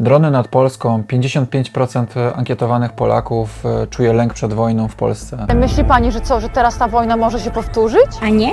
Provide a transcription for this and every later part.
Drony nad Polską. 55% ankietowanych Polaków e, czuje lęk przed wojną w Polsce. Myśli pani, że co, że teraz ta wojna może się powtórzyć? A nie?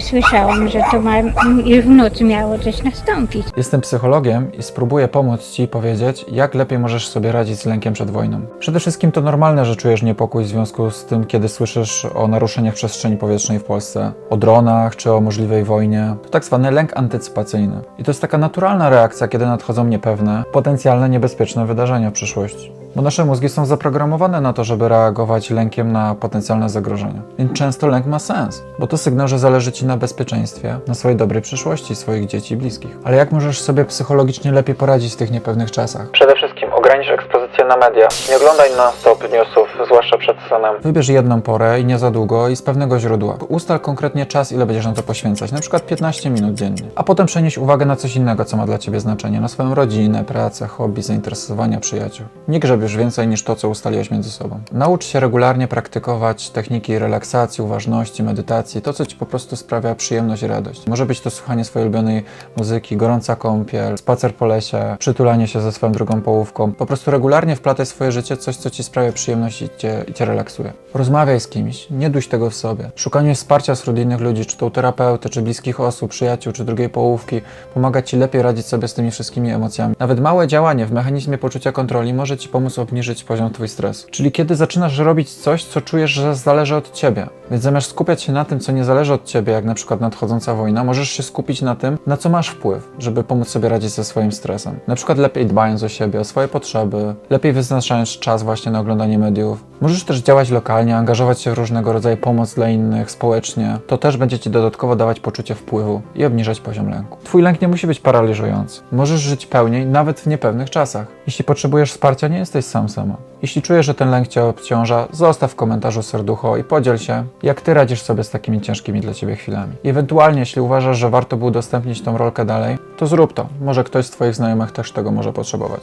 Słyszałam, że to ma, już w nocy miało coś nastąpić. Jestem psychologiem i spróbuję pomóc Ci powiedzieć, jak lepiej możesz sobie radzić z lękiem przed wojną. Przede wszystkim to normalne, że czujesz niepokój w związku z tym, kiedy słyszysz o naruszeniach przestrzeni powietrznej w Polsce, o dronach czy o możliwej wojnie. To tak zwany lęk antycypacyjny. I to jest taka naturalna reakcja, kiedy nadchodzą niepewne, potencjalne niebezpieczne wydarzenia w przyszłości. Bo nasze mózgi są zaprogramowane na to, żeby reagować lękiem na potencjalne zagrożenia. Więc często lęk ma sens, bo to sygnał, że zależy Ci na bezpieczeństwie, na swojej dobrej przyszłości, swoich dzieci i bliskich. Ale jak możesz sobie psychologicznie lepiej poradzić w tych niepewnych czasach? Przede wszystkim ogranicz ekspozycję na media. Nie oglądaj na stop newsów, zwłaszcza przed senem. Wybierz jedną porę i nie za długo i z pewnego źródła. Ustal konkretnie czas, ile będziesz na to poświęcać, na przykład 15 minut dziennie. A potem przenieś uwagę na coś innego, co ma dla Ciebie znaczenie, na swoją rodzinę, pracę, hobby, zainteresowania, przyjaciół. Nie grzebiesz więcej niż to, co ustaliłeś między sobą. Naucz się regularnie praktykować techniki relaksacji, uważności, medytacji, to, co Ci po prostu sprawia przyjemność i radość. Może być to słuchanie swojej ulubionej muzyki, gorąca kąpiel, spacer po lesie, przytulanie się ze swoją drugą połówką. Po prostu regularnie wplataj w swoje życie coś, co Ci sprawia przyjemność i Cię, i cię relaksuje. Rozmawiaj z kimś, nie duś tego w sobie. Szukanie wsparcia wśród innych ludzi, czy to u terapeuty, czy bliskich osób, przyjaciół, czy drugiej połówki, pomaga Ci lepiej radzić sobie z tymi wszystkimi emocjami. Nawet małe działanie w mechanizmie poczucia kontroli może Ci pomóc obniżyć poziom Twój stresu. Czyli kiedy zaczynasz robić coś, co czujesz, że zależy od Ciebie. Więc zamiast skupiać się na tym, co nie zależy od Ciebie, jak na przykład nadchodząca wojna, możesz się skupić na tym, na co masz wpływ, żeby pomóc sobie radzić ze swoim stresem. Na przykład lepiej dbając o siebie, o swoje potrzeby, lepiej wyznaczając czas właśnie na oglądanie mediów. Możesz też działać lokalnie, angażować się w różnego rodzaju pomoc dla innych, społecznie. To też będzie Ci dodatkowo dawać poczucie wpływu i obniżać poziom lęku. Twój lęk nie musi być paraliżujący. Możesz żyć pełniej, nawet w niepewnych czasach. Jeśli potrzebujesz wsparcia, nie jesteś sam sama. Jeśli czujesz, że ten lęk Cię obciąża, zostaw w komentarzu serducho i podziel się, jak Ty radzisz sobie z takimi ciężkimi dla Ciebie chwilami. Ewentualnie, jeśli uważasz, że warto by udostępnić tą rolkę dalej, to zrób to. Może ktoś z Twoich znajomych też tego może potrzebować.